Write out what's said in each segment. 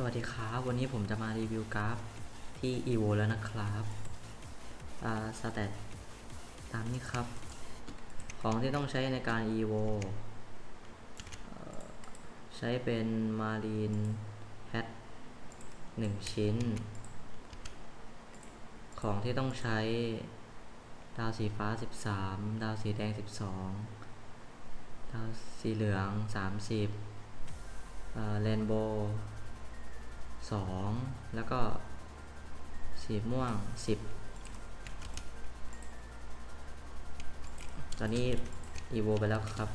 สวัสดีครับ วันนี้ผมจะมารีวิวกราฟที่ evo แล้วนะครับอ่าสแตทตามนี้ครับ ของที่ต้องใช้ในการ evo ใช้เป็น marine hat 1ชิ้น ของที่ต้องใช้ ดาวสีฟ้า 13 ดาวสีแดง 12 ดาวสีเหลือง 30เรนโบว์ สองแล้วก็สีม่วงสิบตอนนี้อีโวไปแล้วครับ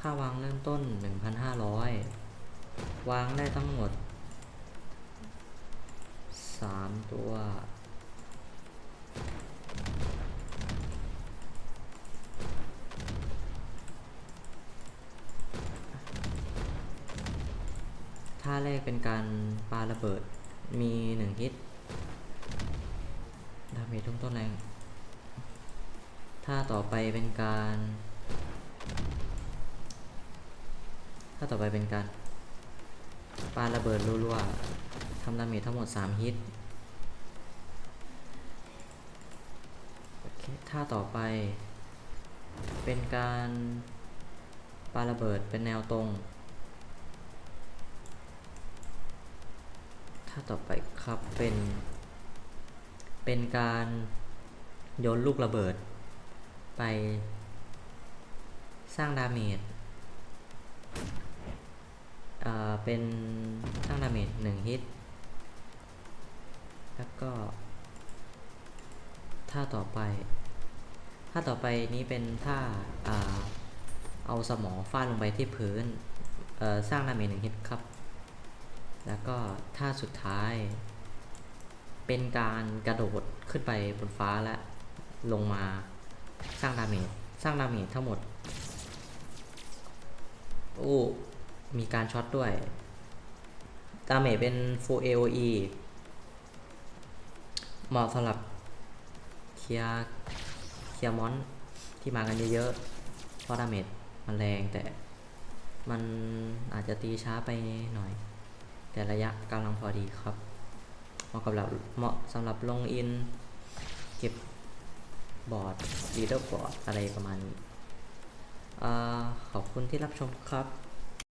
ค่าวางเริ่มต้น 1,500 วางได้ทั้งหมด 3ตัวท่าแรกเป็นการปาระเบิดมี1ฮิตดาเมจทุ่งต้นแรงท่าต่อไปเป็นการถ้าต่อไปเป็นการปาระเบิดรัวๆ ทำดาเมจทั้งหมด 3 ฮิตโอเคถ้าต่อไป เป็นการปาระเบิดเป็นแนวตรงถ้าต่อไปครับเป็น เป็นการโยนลูกระเบิด ไป สร้างดาเมจเอ่อเป็นสร้างดาเมจหนึ่งฮิต ท่าต่อไป ท่าต่อไปนี้เป็นท่าเอาสมอฟาดลงไปที่พื้นสร้างดาเมจหนึ่งฮิตครับ แล้วก็ท่าสุดท้าย เป็นการกระโดดขึ้นไปบนฟ้าและลงมาสร้างดาเมจสร้างดาเมจทั้งหมด โอ้ มีการช็อตด้วย ดาเมจเป็น full AOE เหมาะสำหรับ เคลียร์เคลียร์มอนที่มากันเยอะๆเพราะดาเมจมันแรงแต่มันอาจจะตีช้าไปหน่อย แต่ระยะกำลังพอดีครับ เหมาะกับเราเหมาะสำหรับลงอิน เก็บบอร์ดลีดเดอร์บอร์ดอะไรประมาณนี้ขอบคุณที่รับชมครับ